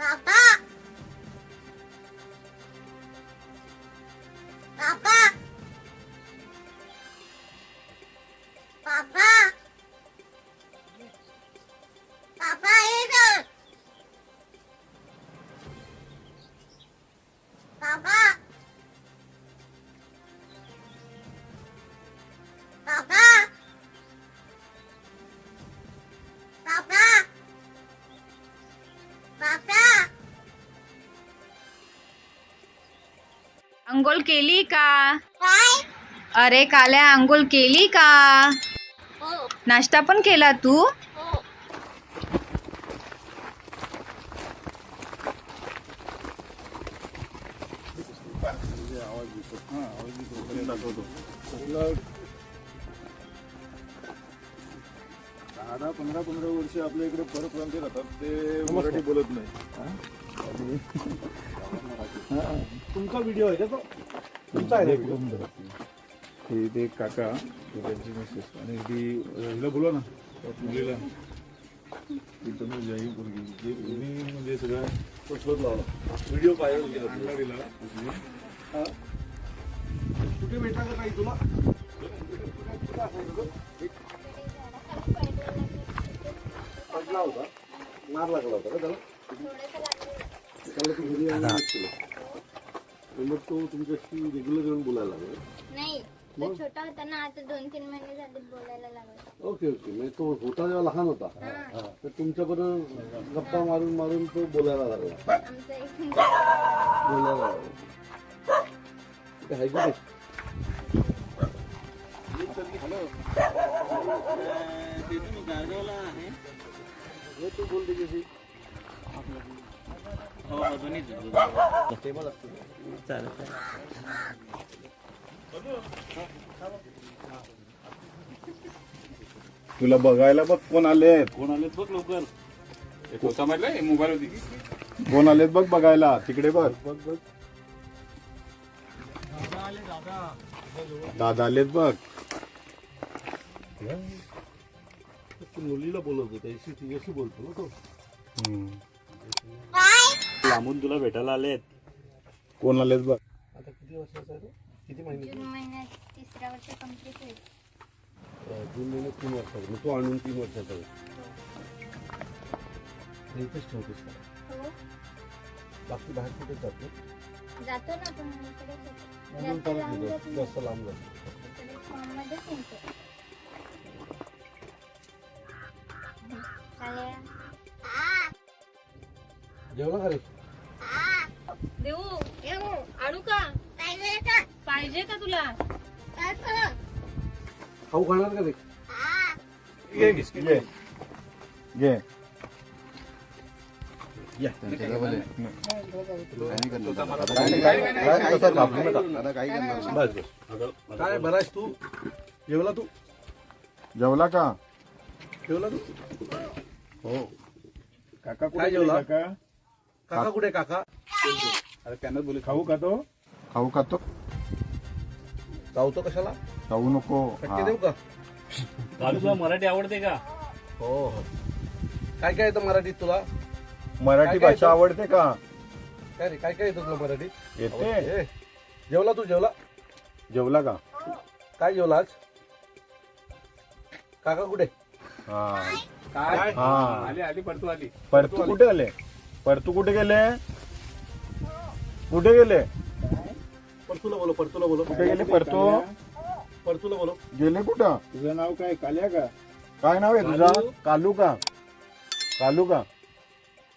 काका काका अंघोळ केली का? काय? अरे काल्या अंघोळ केली का? हो. नाश्ता पण केला तू? हो. दहा दहा पंधरा पंधरा वर्ष आपल्या इकडे परप्रांती राहतात ते मराठी बोलत नाही. तुमचा व्हिडिओ आहे का तो? तुमचा आहे ना व्हिडिओ हे ते काका ते त्यांची मिसेस आणि ती हिला बोला ना. त्या मुलीला. ती तनु जाई पोरगी जे तुम्ही म्हणजे सगळ्या तो शोध लावला व्हिडिओ पाहिजे अंगारीला हा. कुठे भेटला का काही तुला? पडला होता. मार लागला होता का त्याला त्याला? तर मग तो तुमच्याशी रेग्युलर येऊन बोलायला लागला. नाही तो छोटा होता ना आता दोन तीन महिने झाले बोलायला लागला. Okay okay. म्हणजे तो होता जेव्हा लहान होता. हा. तर तुमच्याबरोबर गप्पा मारून मारून तो बोलायला लागला. आमचं एक बोलायला लागला. ते आहे की नाही? हे तू बोलते कशी तुला बघायला बघ कोण आलेत. कोण आलेत बघ लवकर. मोबाईल होती. कोण आलेत बघ बघायला तिकडे बघ. बघ बघ. दादा आलेत बघ. तू मुलीला बोलवतो त्याशी बोलतो ना तो. लांबून तुला भेटायला आलेत कोण आलेत बघ आता किती वर्षाचा आहे तो? किती महिने जून महिन्यात तिसऱ्या वर्ष कंप्लीट होईल जून महिन्यात तीन वर्षाचा मग तो आणून तीन वर्षाचा आहे. हे इथेच ठेवतेस का हो बाकी बाहेर कुठे जातो जातो ना पण इकडेच येतो. म्हणून जास्त परत लांब येतो. जात नाही. जास्त लांब जातो इकडे फॉर्ममध्येच येतो. चालेल. जेवला का रे पाहिजे का तुला? खाऊ खाणार का रे घे घे. घे. बस बस. काय बरायस तू? जेवला तू? जेवला का? जेवला तू? हो. काका काय कुठे जेवला? गेले काका काका कुठे काका? अरे त्यांना बोले खाऊ का तो? खाऊ का तो? जाऊ तो कशाला? खाऊ नको. टक्के देऊ का? कालू तुला मराठी आवडते का? हो हो. काय काय येतं मराठीत तुला? मराठी काय भाषा? आवडते का? काय रे काय काय येतं तुला मराठीत येते. ए, जेवला तू जेवला? जेवला का? काय जेवला आज? काका कुठे? हा. काय? हा. आली आली पडतू आली. परतू कुठे आले? परतू कुठे गेले? कुठे गेले? परतूला बोलो परतूला बोलो कुठे गेले? परतू? परतूला बोलो गेले कुठं? तुझं नाव काय? काल्या का? काय नाव आहे तुझं? कालू. का? कालू का?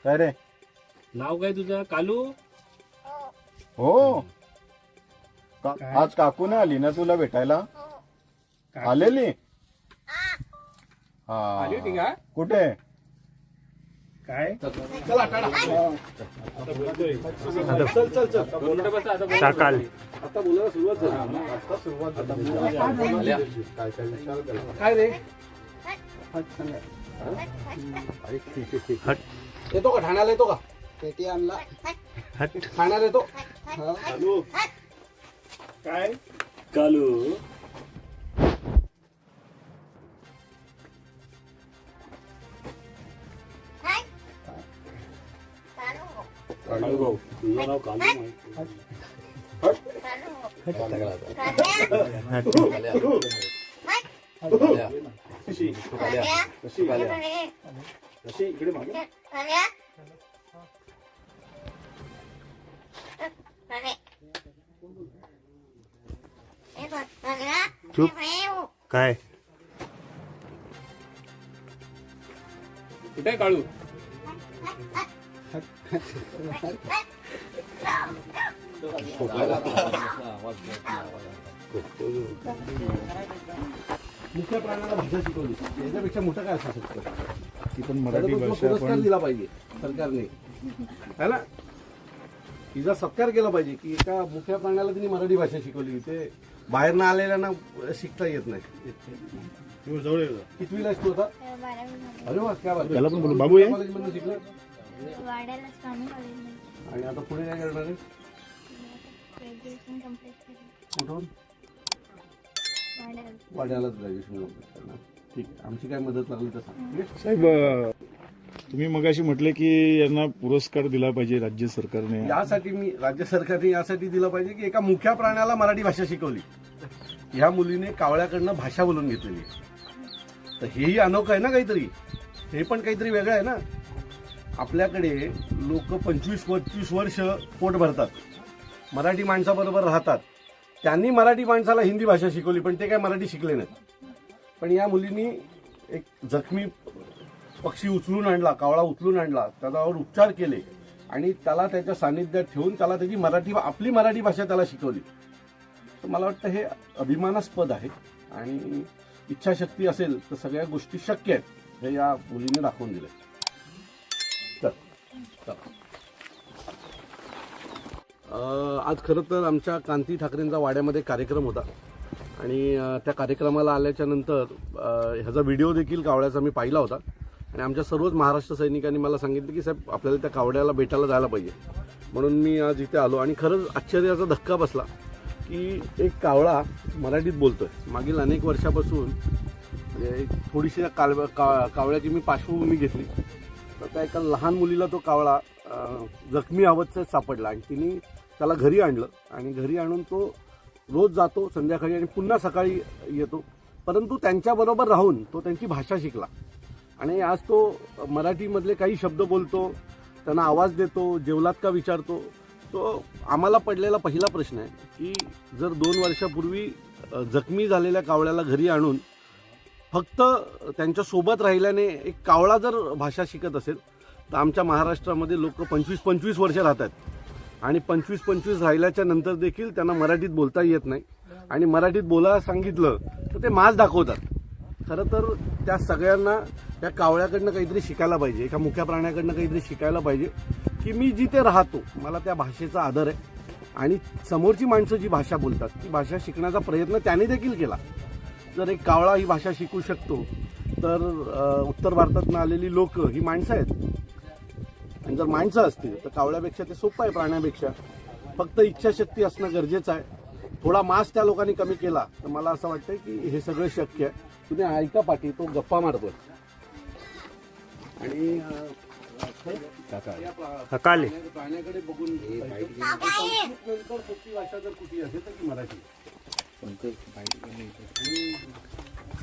काय रे? नाव काय तुझं? कालू? हो. का- आज काकू नाही आली ना तुला भेटायला? आलेली? हा. कुठे? काय? चला चल चल चल. टाकाल आता बोलायला सुरुवात झाली. आता सुरुवात झाली. काय रे? येतो का? ठाण्याला येतो का? पेटी आणला ठाण्याला येतो? काय कालू. कालू भाऊ तुझं नाव कालू माहिती कशी कशी कशी इकडे मागे चुप काय कुठे काळू मुख्य प्राण्याला भाषा शिकवली. याच्यापेक्षा मोठं काय असू शकतं? ती पण मराठी भाषा पुरस्कार पण दिला पाहिजे सरकारने. है ना? तिचा सत्कार केला पाहिजे की एका मुख्य प्राण्याला तिने मराठी भाषा शिकवली. ते बाहेर ना आलेल्यांना शिकता येत नाही. हो. कितवीला आहेस तू आता? बारावी अरे वा क्या बाबू? कॉलेजमधनं शिकलं? वाड्याला स्वामी कॉलेजमध्ये आणि आता पुढे काय करणार आहे? ग्रॅज्युएशन कंप्लीट केलं कुठून? वाड्याला वाड्यालाच ग्रॅज्युएशन कंप्लीट करणार. ठीक आहे. आमची काय मदत लागली तर सांग? साहेब अं, तुम्ही मगाशी म्हटले की यांना पुरस्कार दिला पाहिजे राज्य सरकारने. यासाठी मी राज्य सरकारने यासाठी दिलं पाहिजे की एका मुख्या प्राण्याला मराठी भाषा शिकवली. ह्या मुलीने कावळ्याकडनं भाषा बोलून घेतलेली आहे. तर हेही अनोखं आहे ना काहीतरी? हे पण काहीतरी वेगळं आहे ना? आपल्याकडे लोक पंचवीस पंचवीस वर्ष पोट भरतात. मराठी माणसाबरोबर राहतात. त्यांनी मराठी माणसाला हिंदी भाषा शिकवली पण ते काय मराठी शिकले नाहीत. पण या मुलींनी एक जखमी पक्षी उचलून आणला कावळा उचलून आणला त्याच्यावर उपचार केले आणि त्याला त्याच्या सानिध्यात ठेवून त्याला त्याची मराठी आपली मराठी भाषा त्याला शिकवली. तर मला वाटतं हे अभिमानास्पद आहे आणि इच्छाशक्ती असेल तर सगळ्या गोष्टी शक्य आहेत. हे या मुलीने दाखवून दिलं आहे आज खरं तर आमच्या कांती ठाकरेंचा वाड्यामध्ये कार्यक्रम होता. आणि त्या कार्यक्रमाला आल्याच्यानंतर ह्याचा व्हिडिओ देखील कावड्याचा मी पाहिला होता. आणि आमच्या सर्वच महाराष्ट्र सैनिकांनी मला सांगितलं की साहेब आपल्याला त्या कावड्याला भेटायला जायला पाहिजे. म्हणून मी आज इथे आलो आणि खरंच आश्चर्याचा धक्का बसला की एक कावळा मराठीत बोलतोय. मागील अनेक वर्षापासून म्हणजे एक थोडीशी काल का कावळ्याची मी पार्श्वभूमी घेतली. तर त्या एका लहान मुलीला तो कावळा जखमी अवस्थेत सापडला आणि तिने त्याला घरी आणलं आणि घरी आणून तो रोज जातो संध्याकाळी आणि पुन्हा सकाळी येतो. परंतु त्यांच्याबरोबर राहून तो त्यांची भाषा शिकला. आणि आज तो मराठीमधले काही शब्द बोलतो त्यांना आवाज देतो जेवलात का विचारतो. तो आम्हाला पडलेला पहिला प्रश्न आहे की जर दोन वर्षापूर्वी जखमी झालेल्या कावळ्याला घरी आणून फक्त त्यांच्यासोबत राहिल्याने एक कावळा जर भाषा शिकत असेल तर आमच्या महाराष्ट्रामध्ये लोक पंचवीस पंचवीस वर्ष राहतात. आणि पंचवीस पंचवीस राहिल्याच्या नंतर देखील त्यांना मराठीत बोलता येत नाही. आणि मराठीत बोलायला सांगितलं तर ते माज दाखवतात. खरं तर त्या सगळ्यांना त्या कावळ्याकडनं काहीतरी शिकायला पाहिजे एका मुख्या प्राण्याकडनं काहीतरी शिकायला पाहिजे की मी जिथे राहतो मला त्या भाषेचा आदर आहे. आणि समोरची माणसं जी भाषा बोलतात ती भाषा शिकण्याचा प्रयत्न त्याने देखील केला. जर एक कावळा ही भाषा शिकू शकतो तर उत्तर भारतातून आलेली लोक ही माणसं आहेत. आणि जर माणसं असतील तर कावळ्यापेक्षा ते सोपं आहे प्राण्यापेक्षा. फक्त इच्छाशक्ती असणं गरजेचं आहे. थोडा मास त्या लोकांनी कमी केला तर मला असं वाटतं की हे सगळं शक्य आहे. तुम्ही ऐका पाठी तो गप्पा मारतोय. आणि प्राण्याकडे बघून सोपी भाषा जर कुठली असेल तर ती मराठी आणि तिच्यावर उत्तर भारतातनं आलेल्या महाराजांनी- अं,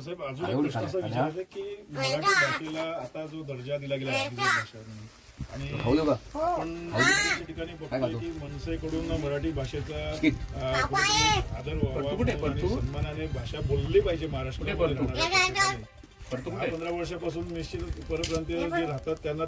साहेब अजून एक प्रश्न असा विचारायचा की मराठी भाषेला आता जो दर्जा दिला गेला आहे अधिकृत भाषा म्हणून आणि आपण किती ठिकाणी बघतोय की मनसेकडून मराठी भाषेचा अं, कुठेतरी आदर व्हावा म्हणून आणि सन्मानाने भाषा बोलली पाहिजे महाराष्ट्रामध्ये राहणाऱ्या ठिकाणी. दहा पंधरा वर्षापासून निश्चित परप्रांतीय जे राहतात त्यांना